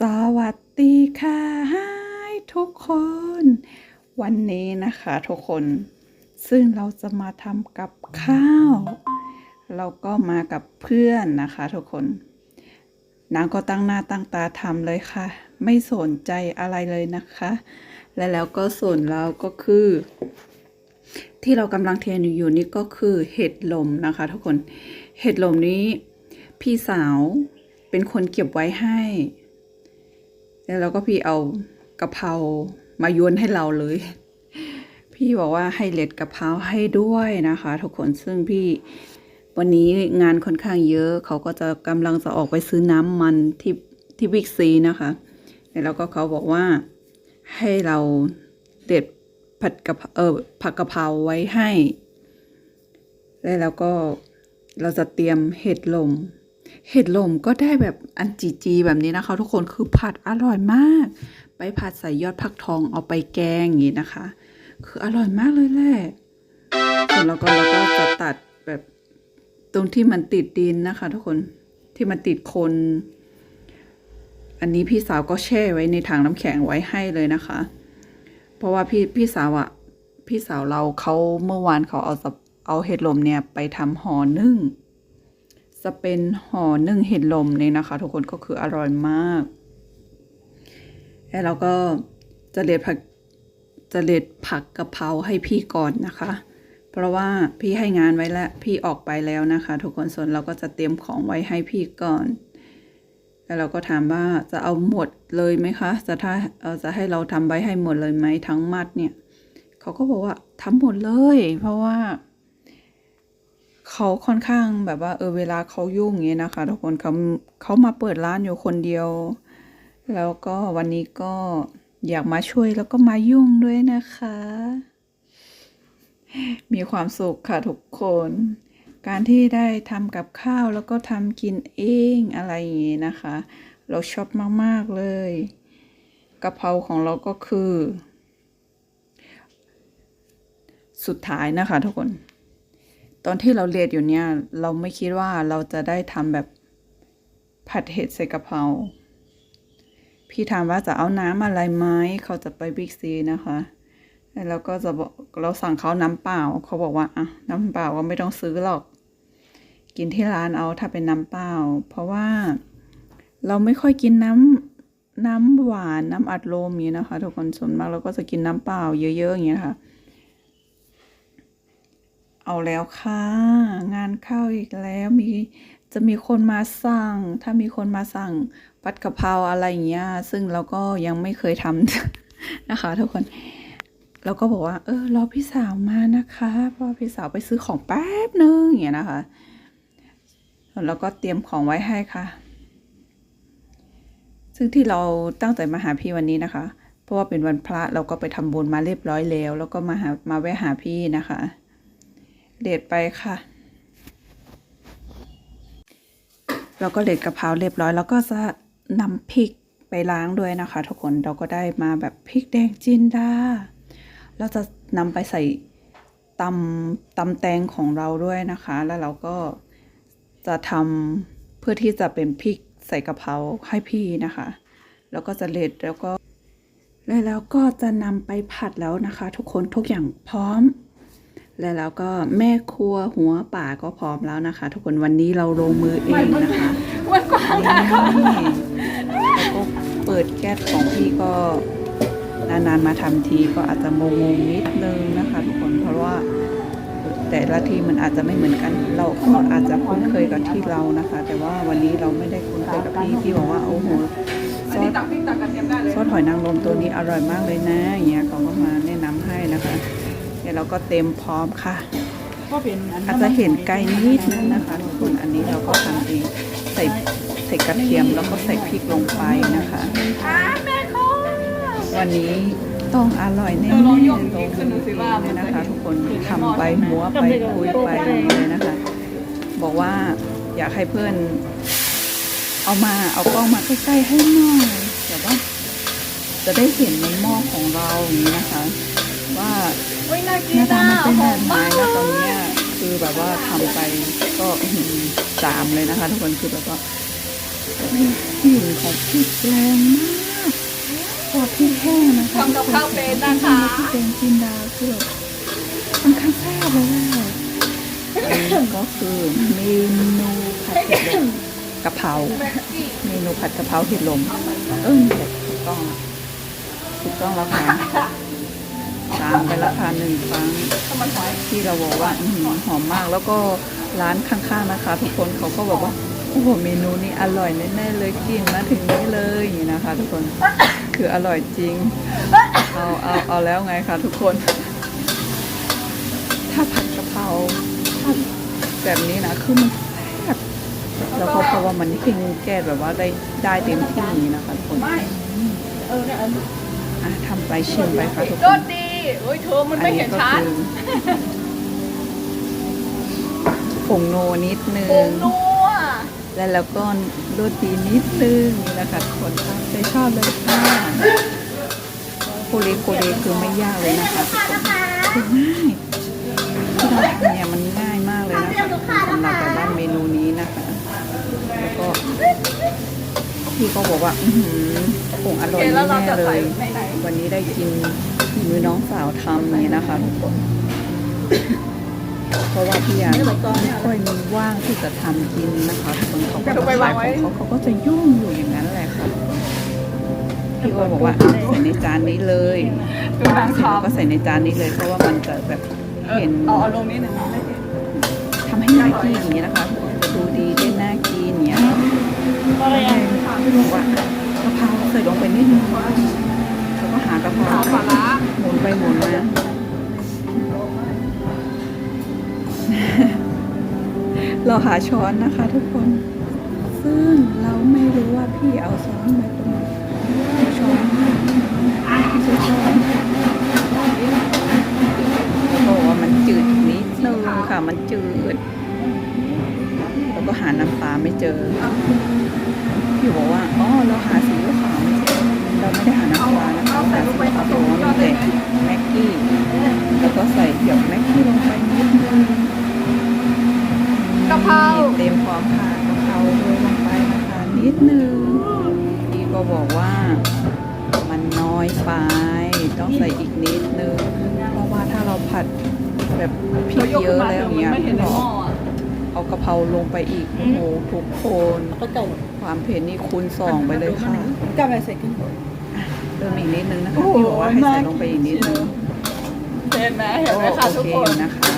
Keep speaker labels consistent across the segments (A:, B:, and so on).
A: สวัสดีค่ะทุกคน วันนี้นะคะทุกคนซึ่งเราจะมาทำกับข้าว เราก็มากับเพื่อนนะคะทุกคน นางก็ตั้งหน้าตั้งตาทำเลยค่ะ ไม่สนใจอะไรเลยนะคะ และแล้วก็ส่วนเราก็คือ ที่เรากำลังเทนอยู่นี่ก็คือเห็ดลมนะคะทุกคน เห็ดลมนี้พี่สาวเป็นคนเก็บไว้ให้ แล้วเราก็พี่เอากะเพรามาโยนให้เราเลย พี่บอกว่าให้เล็ดกะเพราให้ด้วยนะคะ ทุกคนซึ่งพี่วันนี้งานค่อนข้างเยอะ เขาก็จะกำลังจะออกไปซื้อน้ำมันที่ที่บิ๊กซีนะคะแล้วก็เขาบอกว่าให้เราเด็ดผัดกะเพาเออผักกะเพราไว้ให้ แล้วเราก็เราจะเตรียมเห็ดลม เห็ดลมก็ได้แบบอันจีจีแบบนี้นะคะ ทุกคนคือผัดอร่อยมาก ไปผัดใส่ยอดผักทองเอาไปแกงอย่างนี้นะคะ คืออร่อยมากเลยแหละแล้วก็เราก็จะตัดแบบตรงที่มันติดดินนะคะ ทุกคนที่มันติดคน อันนี้พี่สาวก็แช่ไว้ในถังน้ำแข็งไว้ให้เลยนะคะ เพราะว่าพี่พี่สาวอะพี่สาวเราเขาเมื่อวานเขาเอาสับเอาเห็ดลมเนี่ยไปทำห่อนึ่ง จะเป็นห่อนึ่งเห็ดลมเนี่ยนะคะ ทุกคนก็คืออร่อยมาก แล้วเราก็จะเด็ดผักจะเด็ดผักกะเพราให้พี่ก่อนนะคะ เพราะว่าพี่ให้งานไว้แล้วพี่ออกไปแล้วนะคะ ทุกคนส่วนเราก็จะเตรียมของไว้ให้พี่ก่อน แล้วเราก็ถามว่าจะเอาหมดเลยไหมคะ จะถ้าจะให้เราทำไว้ให้หมดเลยไหมทั้งมัดเนี่ยเขาก็บอกว่าทำหมดเลย เพราะว่า เขาค่อนข้างแบบว่า เออเวลาเขายุ่งอย่างเงี้ยนะคะ ทุกคนเขาเขามาเปิดร้านอยู่คนเดียว แล้วก็วันนี้ก็อยากมาช่วยแล้วก็มายุ่งด้วยนะคะ มีความสุขค่ะทุกคน การที่ได้ทำกับข้าวแล้วก็ทำกินเองอะไรอย่างงี้นะคะ เราชอบมาก ๆ เลยกะเพราของเราก็คือ สุดท้ายนะคะทุกคน ตอนที่เราเรียนอยู่เนี่ย เราไม่คิดว่าเราจะได้ทำแบบผัดเห็ดใส่กะเพรา พี่ถามว่าจะเอาน้ำอะไรไหม เขาจะไปบิ๊กซีนะคะแล้วก็จะบอกเราสั่งเขาน้ำเปล่า เขาบอกว่าอะน้ำเปล่าก็ไม่ต้องซื้อหรอก กินที่ร้านเอาถ้าเป็นน้ำเปล่า เพราะว่าเราไม่ค่อยกินน้ำน้ำหวานน้ำอัดลมอย่างนี้นะคะ ทุกคนส่วนมากเราก็จะกินน้ำเปล่าเยอะๆอย่างเงี้ยค่ะ เอาแล้วค่ะ งานเข้าอีกแล้วมีจะมีคนมาสั่ง ถ้ามีคนมาสั่งผัดกะเพราอะไรอย่างเงี้ย ซึ่งเราก็ยังไม่เคยทำนะคะ ทุกคนเราก็บอกว่า เออรอพี่สาวมานะคะพราะว่าพี่สาวไปซื้อของแป๊บนึงอย่างเงี้ยนะคะแล้วก็เตรียมของไว้ให้ค่ะ ซึ่งที่เราตั้งใจมาหาพี่วันนี้นะคะ เพราะว่าเป็นวันพระเราก็ไปทำบุญมาเรียบร้อยแล้ว แล้วก็มาหามาแวะหาพี่นะคะ เด็ดไปค่ะ เราก็เด็ดกะเพราเรียบร้อย แล้วก็จะนำพริกไปล้างด้วยนะคะ ทุกคนเราก็ได้มาแบบพริกแดงจินดาเราจะนำไปใส่ตำตำแตงของเราด้วยนะคะ แล้วเราก็จะทำเพื่อที่จะเป็นพริกใส่กะเพราให้พี่นะคะ แล้วก็จะเล็ดแล้วก็แล้วแล้วก็จะนำไปผัดแล้วนะคะ ทุกคนทุกอย่างพร้อม แล้วแล้วก็แม่ครัวหัวป่าก็พร้อมแล้วนะคะ ทุกคนวันนี้เราลงมือเองนะคะ
B: วันกว้างนะ
A: นี่แล้วก็เปิดแก๊สของพี่ก็นานๆมาทำทีก็อาจจะงงๆนิดนึงนะคะ ทุกคนเพราะว่าแต่ละทีมันอาจจะไม่เหมือนกัน เราก็อาจจะคุ้นเคยกับที่เรานะคะ แต่ว่าวันนี้เราไม่ได้คุ้นเคยกับพี่พี่บอกว่าโอ้โหซอสซอสหอยนางรมตัวนี้อร่อยมากเลยนะอย่างเงี้ยเขาก็มาแนะนำให้นะคะ เดี๋ยวเราก็เต็มพร้อมค่ะ
B: ก็เป็น
A: อาจจะเห็นไกลนิดนึงนะคะทุกคนอันนี้เราก็ทำเองใส่ใส่กระเทียมแล้วก็ใส่พริกลงไปนะคะ
B: อ้าแม่เขา
A: วันนี้ต้องอร่อยแน่
B: เออลองยก
A: ๆ
B: อีกขึ้นดูสิว่ามั
A: เลย
B: นจะ
A: นะคะ ทุกคน
B: เห็น
A: ทำไป
B: หม้อ
A: หัวไปคุยไปเลยนะคะ บอกว่าอยากให้เพื่อน เอามาเอากล้องมาใกล้ๆให้หน่อยแต่ว่าจะได้เห็นในหม้อของเราอย่างนี้นะคะ ว่า
B: เฮ้ยน่ากิ
A: ห
B: น
A: น้าตา
B: อะ
A: มันเป็น
B: ห
A: แบ
B: อบม
A: ไหน
B: มากเล
A: นะตอน
B: ย
A: เนี้ยคือแบบว่าทำไปก็อื้อหือจามเลยนะคะ ทุกคนคือแบบว่ามีกลิ่นของพริกแรงมากพอพริกแห้งนะคะ
B: ทำกับข้าวเป็นนะคะ
A: พริกแดงจินดาคือแบบค่อนข้างแซ่บเลยแหละอันนี้ก็คือเมนูผัดเห็ดลมกะเพราเมนูผัดกะเพราเห็ดลมเออแต่ถูกต้องอะถูกต้องแล้วค่ะตามไปราคาหนึ่งครั้ง
B: ที่
A: เราบอกว่าหอมมากแล้วก็ร้านข้างๆนะคะ ทุกคนเขาก็บอกว่าโอ้โหเมนูนี้อร่อยแน่ๆเลยกินมาถึงนี้เลยนี้นะคะ ทุกคนคืออร่อยจริงเอาเอาเอาแล้วไงคะทุกคน ถ้าผัดกะเพราแบบนี้นะคือมันแซ่บแล้วก็เพราะว่ามันกินแก้แบบว่าได้ได้เต็มที่นะคะทุกคน
B: ออเนี่ะ
A: ทำไปชิมไปค่ะทุกคน
B: ดีโอ้ยเธอมันไม่เห็นชัด
A: ผงโนนิดนึ
B: ผ
A: ง
B: งนัว
A: แล้วแล้วก็โรตีนิดนึงนี่นะคะทุกคนค่ะใจชอบเลยค่ะโคเลโคเลคือไม่ยากเลยนะคะทุกคนคือง่ายที่เราทำเนี่ยมันง่ายมากเลยนะคะทุกคนสำหรับแบบว่าเมนูนี้นะคะ แล้วก็พี่ก็บอกว่า อือหือคงอ
B: โอ
A: ร่อ
B: เค
A: ย
B: แล้วเรา
A: แน่
B: จะ
A: ๆเล
B: ใส่
A: ย
B: ไหนไหน
A: วันนี้ได้กินฝี มือน้องสาวทำนี่นะคะทุกคนเพราะว่าพี่ยาไม่ค่อยมีว่างที่จะทำกินนะคะทุกคนเขาก็จะขายของเขาเขาก็จะยุ่งอยู่อย่างนั้นแหละค่ะพี่โอบอกว่าใส่ในจานนี้เลย
B: ดูนาง
A: เสร็จแล้ว
B: ทำ
A: ก็ใส่ในจานนี้เลย เพราะว่ามันจะแบบ
B: เออ
A: เห็น
B: เอาเอาลงนิดหนึ่ง
A: ทำให้น่ากินอย่างนี้ยนะคะจะดูดีได้น่ากินอย่างเนี้ย
B: อะไรอะ
A: พี่บอกว่ากะเพราใส่ลงไปนิดนึงแล้ว ก็หากะเพรา
B: เอาปลาร้า
A: หมุนไปหมุนมาเราหาช้อนนะคะทุกคน ซึ่งเราไม่รู้ว่าพี่เอาช้อนมาตรงไหนช้อนไม่ใช่ช้อนเขาบอกว่ามันจืดนิดนึงค่ะ มันจืด แล้วก็หาน้ำปลาไม่เจอ พี่บอกว่า อ๋อ เราหาสีขาวำปลานะคะเราหาสีขาวเพราะว่ามีแต่แม็กกี้ แล้วก็ใส่หยดแม็กกี้ลงไปนิดนึง
B: กะเพรา
A: เต็มพร้อมค่ะกะเพราโรยลงไปนะคะนิดนึงพี่ก็บอกว่ามันน้อยไป ต้องใส่อีกนิดนึง เพราะว่าถ้าเราผัดแบบพริกเยอะแล้วอย่างเงี้ย
B: ไม่เห็นในหม้ออะ
A: เอากะเพราลงไปอีกโอ้โหทุกคน
B: ก็เก่า
A: ความเผ็ดนี่คูณสองไปเลยค่ะ
B: กลับไปใส่ขึ้น
A: เติมอีกนิดนึงนะคะพี่บอกว่าให้ใส่ลงไปอีกนิดนึง
B: เห็นไหมเห็นไหม
A: โอ
B: คะทุก
A: เค
B: ค
A: อนยู่นะคะ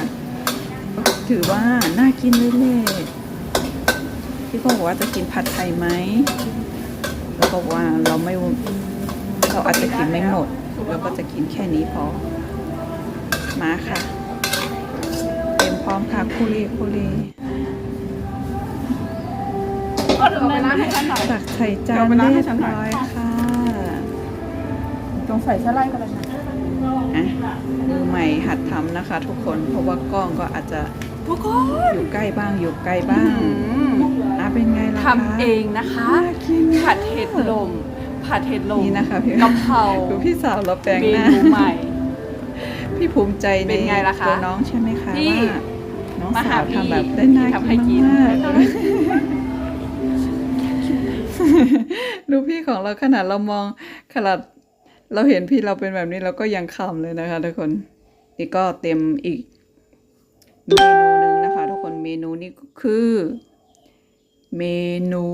A: ถือว่าน่ากินเลยแหละพี่ก็บอกว่าจะกินผัดไทยไหมแล้วก็บอกว่าเราไม่เราอาจจะกินไม่หมดเราก็จะกินแค่นี้พอ มาค่ะ เต็มพร้อมค่ะคุเรคุเร
B: เอาไปล้างให้ฉันหน่อย
A: ตักใส่จาน
B: เอาไปล้างให้
A: เรียบ
B: ฉันหน่อย
A: ร้อยค่ะ
B: ตรงใส่สไลด์ก็ได้นะ
A: อะมือใหม่หัดทำนะคะ ทุกคน เพราะว่ากล้องก็อาจจะ
B: ทุกคน
A: อยู่ใกล้บ้างอยู่ไกลบ้างอะเป็นไงล่ะคะ
B: ทำเองนะคะ
A: น่ากินมาก
B: ผัดเห็ดลมผัดเห็ดลม
A: นี่นะคะพี่
B: กะเพรา
A: ดูพี่สาวเราแปลง
B: เม
A: หน้า
B: นูใหม่
A: พี่ภูมิใจใน
B: เป็นไงล่ะคะ
A: ตัวน้องใช่ไหมคะ
B: พี่
A: ว่าน้อง
B: มา
A: สา
B: หาวพี่
A: ทำแบบได้น่า
B: ทำให้กิ
A: กิ
B: น
A: นมากดูพี่ของเราขนาดเรามองขนาด เราเห็นพี่เราเป็นแบบนี้เราก็ยังขำเลยนะคะทุกคนนี่ก็เต็มอีกเมนูหนึ่งนะคะ ทุกคนเมนูนี้คือ เมนู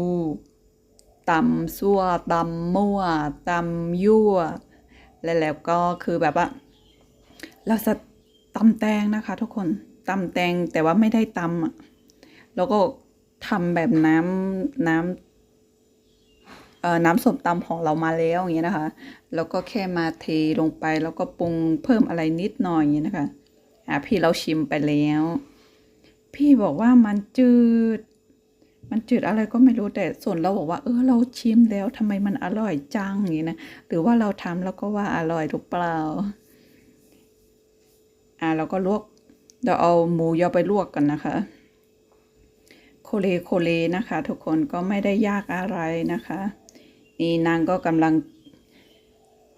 A: ตำซั่วตำมั่วตำยั่วและแล้วก็คือแบบว่า เราจะตำแตงนะคะ ทุกคนตำแตงแต่ว่าไม่ได้ตำอะแล้วก็ทำแบบน้ำน้ำ น้ำส้มตำของเรามาแล้วอย่างเงี้ยนะคะ แล้วก็แค่มาเทลงไปแล้วก็ปรุงเพิ่มอะไรนิดหน่อยอย่างเงี้ยนะคะอะพี่เราชิมไปแล้ว พี่บอกว่ามันจืด มันจืดอะไรก็ไม่รู้แต่ส่วนเราบอกว่า เออเราชิมแล้วทำไมมันอร่อยจังอย่างนี้นะหรือว่าเราทำแล้วก็ว่าอร่อยหรือเปล่าอ่าเราก็ลวกเดี๋ยวเอาหมูยอไปลวกกันนะคะโคเลโคเลนะคะ ทุกคนก็ไม่ได้ยากอะไรนะคะ นี่นางก็กำลัง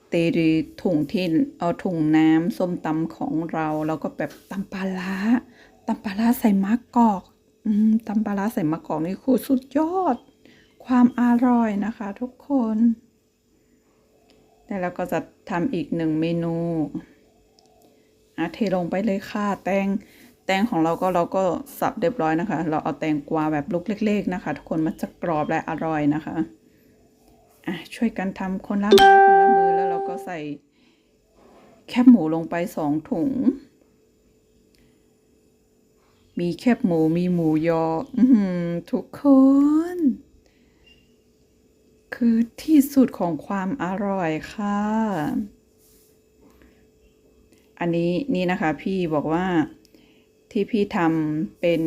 A: เตรีถุงที่เอาถุงน้ำส้มตำของเราแล้วก็แบบตำปลาร้าตำปลาร้าใส่มะกอกอืมตำปลาร้าใส่มะกอกนี่คือสุดยอด ความอร่อยนะคะทุกคนแล้วเราก็จะทำอีกหนึ่งเมนูอะเทลงไปเลยค่ะ แตง แตงของเราก็เราก็สับเรียบร้อยนะคะ เราเอาแตงกวาแบบลูกเล็ก ๆ นะคะ ทุกคนมันจะกรอบและอร่อยนะคะ อะช่วยกันทำคนละไม้คนละมือแล้วเราก็ใส่แคบหมูลงไปสองถุง มีแคบหมูมีหมูยออทุกคน คือที่สุดของความอร่อยค่ะ อันนี้นี่นะคะพี่บอกว่าที่พี่ทำเป็น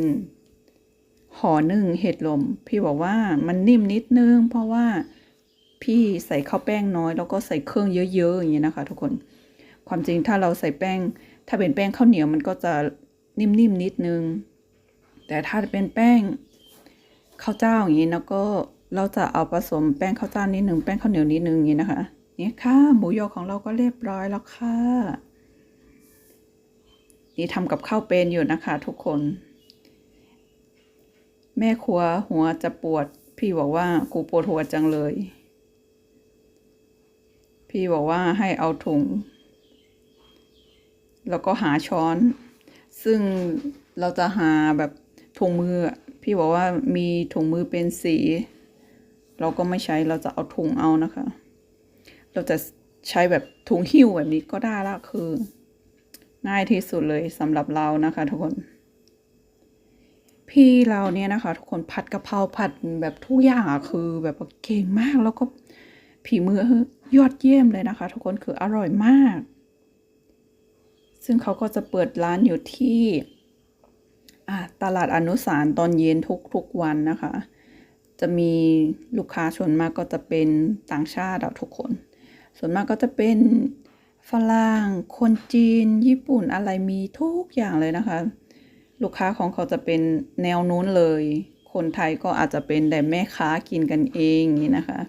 A: ห่อหนึ่งเห็ดลม พี่บอกว่ามันนิ่มนิดนึงเพราะว่า พี่ใส่ข้าวแป้งน้อย แล้วก็ใส่เครื่องเยอะๆอย่างนี้ยนะคะ ทุกคน ความจริงถ้าเราใส่แป้ง ถ้าเป็นแป้งข้าวเหนียวมันก็จะนิ่มๆนิดนึง แต่ถ้าเป็นแป้งข้าวเจ้าอย่างนี้แล้วก็เราจะเอาผสมแป้งข้าวเจ้านิดหนึ่งแป้งข้าวเหนียวนิดหนึ่งอย่างนี้นะคะนี่ค่ะหมูยอของเราก็เรียบร้อยแล้วค่ะ นี่ทำกับข้าวเป็นอยู่นะคะ ทุกคน แม่ครัวหัวจะปวด พี่บอกว่ากูปวดหัวจังเลย พี่บอกว่าให้เอาถุง แล้วก็หาช้อน ซึ่งเราจะหาแบบถุงมือ พี่บอกว่ามีถุงมือเป็นสี เราก็ไม่ใช้เราจะเอาถุงเอานะคะ เราจะใช้แบบถุงหิ้วแบบนี้ก็ได้ละคือ ง่ายที่สุดเลยสำหรับเรานะคะ ทุกคน พี่เราเนี่ยนะคะ ทุกคนผัดกะเพราผัดแบบทุกอย่างอะคือ แบบเก่งมากแล้วก็ผีมือ ยอดเยี่ยมเลยนะคะ ทุกคนคืออร่อยมาก ซึ่งเขาก็จะเปิดร้านอยู่ที่ตลาดอนุสารตอนเย็นทุกๆวันนะคะ จะมีลูกค้าส่วนมากก็จะเป็นต่างชาติทุกคน ส่วนมากก็จะเป็นฝรั่งคนจีน ญี่ปุ่นอะไรมีทุกอย่างเลยนะคะ ลูกค้าของเขาจะเป็นแนวนู้นเลย คนไทยก็อาจจะเป็นแต่แม่ค้ากินกันเองนี้นะคะ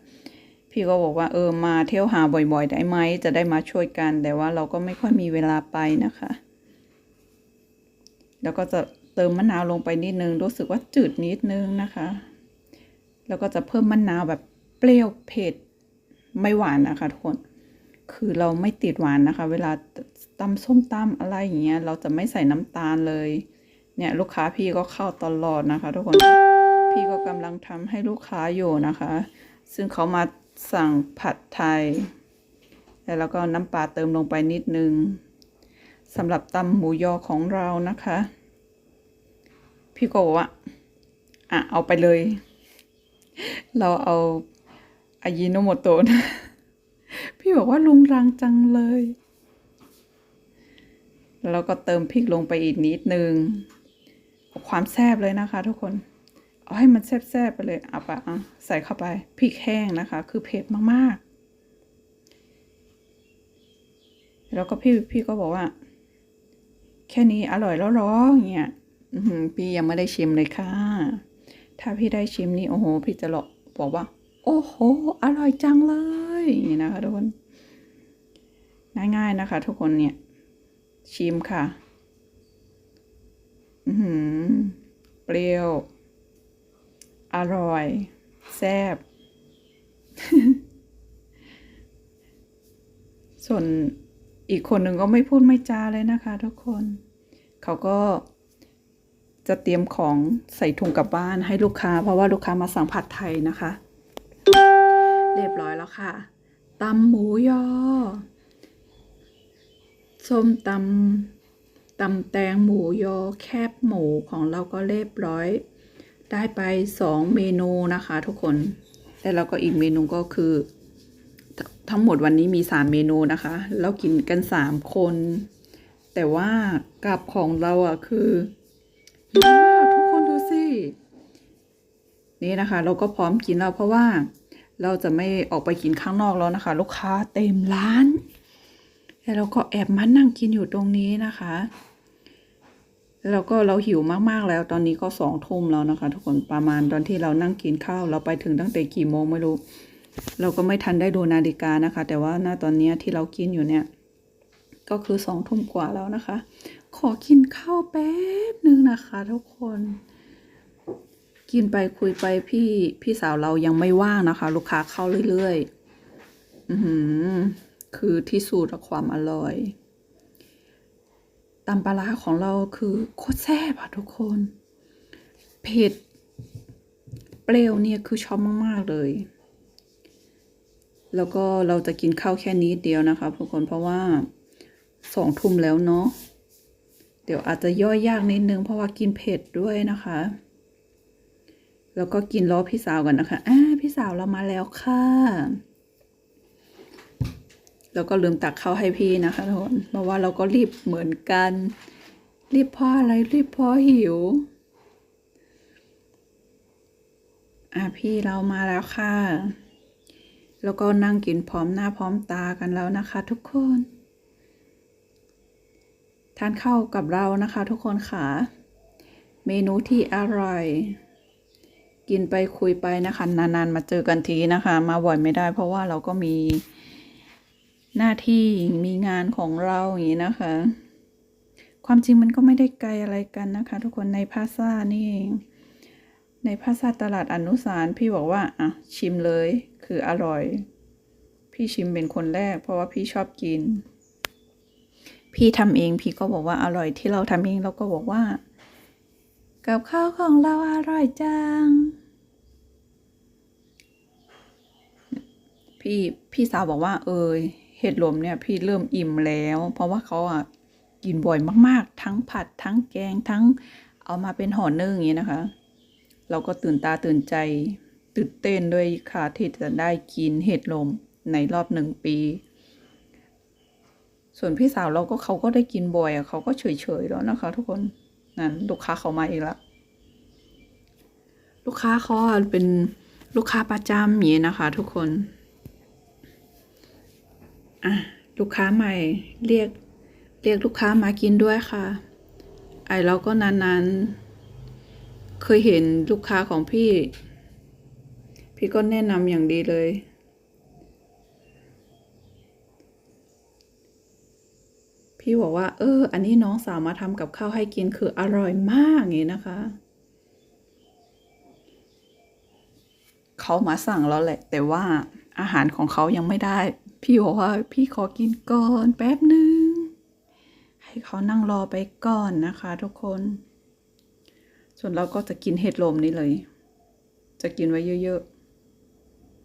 A: พี่ก็บอกว่าเออมาเที่ยวหาบ่อยๆ ได้ไหมจะได้มาช่วยกัน แต่ว่าเราก็ไม่ค่อยมีเวลาไปนะคะ แล้วก็จะเติมมะนาวลงไปนิดนึง รู้สึกว่าจืดนิดนึงนะคะ แล้วก็จะเพิ่มมะนาวแบบเปรี้ยวเผ็ดไม่หวานนะคะทุกคน คือเราไม่ติดหวานนะคะ เวลาตำส้มตำอะไรอย่างเงี้ย เราจะไม่ใส่น้ำตาลเลย เนี่ยลูกค้าพี่ก็เข้าตลอดนะคะ ทุกคน พี่ก็กำลังทำให้ลูกค้าอยู่นะคะ ซึ่งเขามา สั่งผัดไทย แล้วก็น้ำปลาเติมลงไปนิดนึงสำหรับตำหมูยอของเรานะคะ พี่ก็บอกว่าอะ เอาไปเลย เราเอาอายิโนโมโตะนะพี่บอกว่าลุงรังจังเลย แล้วก็เติมพริกลงไปอีกนิดนึง ความแซ่บเลยนะคะทุกคน เอาให้มันแซ่บๆไปเลยเอาไปอะใส่เข้าไปพริกแห้งนะคะ คือเผ็ดมากๆ แล้วก็พี่พี่ก็บอกว่า แค่นี้อร่อยแล้วหรออย่างเงี้ยพี่ยังไม่ได้ชิมเลยค่ะ ถ้าพี่ได้ชิมนี่โอ้โห พี่จะบอกบอกว่า โอ้โห อร่อยจังเลยอย่างนี้นะคะทุกคนง่ายๆนะคะ ทุกคนเนี่ย ชิมค่ะ อือหือเปรี้ยว อร่อย แซ่บ ส่วนอีกคนหนึ่งก็ไม่พูดไม่จาเลยนะคะทุกคน เขาก็จะเตรียมของใส่ถุงกลับบ้านให้ลูกค้า เพราะว่าลูกค้ามาสั่งผัดไทยนะคะ เรียบร้อยแล้วค่ะตำหมูยอส้มตำตำแตงหมูยอแคบหมูของเราก็เรียบร้อย ได้ไปสองเมนูนะคะทุกคนแล้วเราก็อีกเมนูก็คือ ทั้งหมดวันนี้มีสามเมนูนะคะแล้วกินกันสามคน แต่ว่ากับของเราอะคือเยอะมากทุกคนดูสิ นี่นะคะ เราก็พร้อมกินแล้วเพราะว่าเราจะไม่ออกไปกินข้างนอกแล้วนะคะ ลูกค้าเต็มร้าน แล้วเราก็แอบมานั่งกินอยู่ตรงนี้นะคะ แล้วก็เราหิวมากๆแล้วตอนนี้ก็สองทุ่มแล้วนะคะ ทุกคนประมาณตอนที่เรานั่งกินข้าวเราไปถึงตั้งแต่กี่โมงไม่รู้ เราก็ไม่ทันได้ดูนาฬิกานะคะ แต่ว่าหน้าตอนนี้ที่เรากินอยู่เนี่ย ก็คือสองทุ่มกว่าแล้วนะคะ ขอกินข้าวแป๊บนึงนะคะ ทุกคน กินไปคุยไปพี่พี่สาวเรายังไม่ว่างนะคะ ลูกค้าเข้าเรื่อยๆอือหือคือที่สุดของความอร่อย ตำปลาร้าของเราคือโคตรแซ่บอะทุกคน เผ็ด เปรี้ยวเนี่ยคือชอบมาก ๆ เลย แล้วก็เราจะกินข้าวแค่นี้เดียวนะคะทุกคนเพราะว่าสองทุ่มแล้วเนาะเดี๋ยวอาจจะย่อยยากนิดนึงเพราะว่ากินเผ็ดด้วยนะคะ แล้วก็กินล้อพี่สาวกันนะคะอ่าพี่สาวเรามาแล้วค่ะ แล้วก็ลืมตักข้าวให้พี่นะคะทุกคนเพราะว่าเราก็รีบเหมือนกัน รีบเพราะอะไรรีบเพราะหิว อะพี่เรามาแล้วค่ะ แล้วก็นั่งกินพร้อมหน้าพร้อมตากันแล้วนะคะ ทุกคนทานข้าวกับเรานะคะทุกคนค่ะ เมนูที่อร่อย กินไปคุยไปนะคะ นานๆมาเจอกันทีนะคะ มาบ่อยไม่ได้เพราะว่าเราก็มี หน้าที่มีงานของเราอย่างนี้นะคะ ความจริงมันก็ไม่ได้ไกลอะไรกันนะคะ ทุกคนในพาซ่านี่เองในภาษาตลาดอนุสารพี่บอกว่าอะชิมเลยคืออร่อย พี่ชิมเป็นคนแรก เพราะว่าพี่ชอบกิน พี่ทำเองพี่ก็บอกว่าอร่อยที่เราทำเองเราก็บอกว่า กับข้าวของเราอร่อยจังพี่พี่สาวบอกว่า เอย เห็ดลมเนี่ยพี่เริ่มอิ่มแล้ว เพราะว่าเขาอะกินบ่อยมากๆ ทั้งผัดทั้งแกงทั้งเอามาเป็นห่อนึ่งอย่างนี้นะคะ เราก็ตื่นตาตื่นใจ ตื่นเต้นด้วยค่ะที่จะได้กินเห็ดลมในรอบหนึ่งปี ส่วนพี่สาวเราก็เขาก็ได้กินบ่อยอะเขาก็เฉยๆแล้วนะคะ ทุกคนนั่นลูกค้าเขามาอีกล้วลูกค้าเขาเป็นลูกค้าประจำอย่างนี้นะคะ ทุกคน อะลูกค้าใหม่เรียกเรียกลูกค้ามากินด้วยค่ะ ไอเราก็นานๆ เคยเห็นลูกค้าของพี่ พี่ก็แนะนำอย่างดีเลย พี่บอกว่า เออ อันนี้น้องสาวมาทำกับข้าวให้กินคืออร่อยมากอย่างนี้นะคะ เขามาสั่งแล้วแหละ แต่ว่าอาหารของเขายังไม่ได้ พี่บอกว่าพี่ขอกินก่อนแป๊บหนึ่งให้เขานั่งรอไปก่อนนะคะทุกคน ส่วนเราก็จะกินเห็ดลมนี่เลย จะกินไว้เยอะ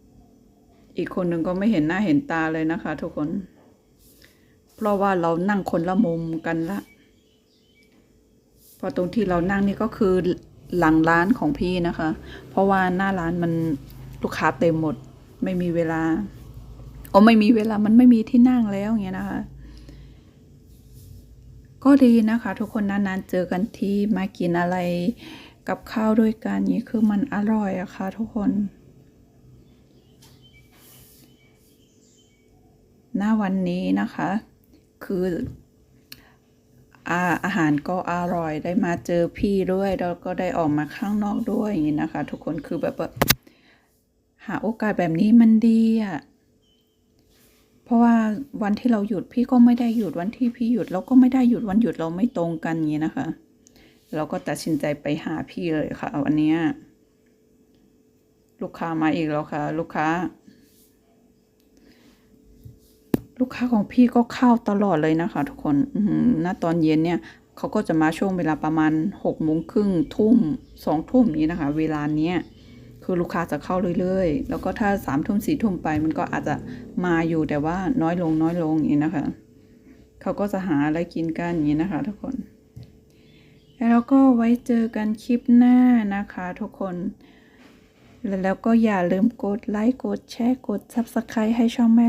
A: ๆ อีกคนหนึ่งก็ไม่เห็นหน้าเห็นตาเลยนะคะ ทุกคน เพราะว่าเรานั่งคนละมุมกันละเพราะตรงที่เรานั่งนี่ก็คือหลังร้านของพี่นะคะ เพราะว่าหน้าร้านมันลูกค้าเต็มหมด ไม่มีเวลา โอ้ไม่มีเวลามันไม่มีที่นั่งแล้วอย่างเงี้ยนะคะ ก็ดีนะคะ ทุกคนนานๆเจอกันที่มากินอะไรกับข้าวด้วยกันนี้คือมันอร่อยอะค่ะทุกคนหน้าวันนี้นะคะ คืออาอาหารก็อร่อยได้มาเจอพี่ด้วยแล้วก็ได้ออกมาข้างนอกด้วยอย่างนี้นะคะ ทุกคนคือแบบหาโอกาสแบบนี้มันดีอะ เพราะว่าวันที่เราหยุดพี่ก็ไม่ได้หยุดวันที่พี่หยุดเราก็ไม่ได้หยุดวันหยุดเราไม่ตรงกันอย่างนี้นะคะ เราก็ตัดสินใจไปหาพี่เลยค่ะ วันนี้ลูกค้ามาอีกแล้วค่ะ ลูกค้า ลูกค้าของพี่ก็เข้าตลอดเลยนะคะ ทุกคนหือณตอนเย็นเนี่ยเขาก็จะมาช่วงเวลาประมาณหกโมงครึ่งทุ่มสองทุ่มนี้นะคะ เวลาเนี้ย คือลูกค้าจะเข้าเรื่อยๆ แล้วก็ถ้าสามทุ่มสี่ทุ่มไปมันก็อาจจะมาอยู่แต่ว่าน้อยลงน้อยลงอย่างนี้นะคะ เขาก็จะหาอะไรกินกันอย่างนี้นะคะ ทุกคน แล้วก็ไว้เจอกันคลิปหน้านะคะ ทุกคนแล้วก็อย่าลืมกดไลค์กดแชร์กด Subscribe ให้ช่องแม่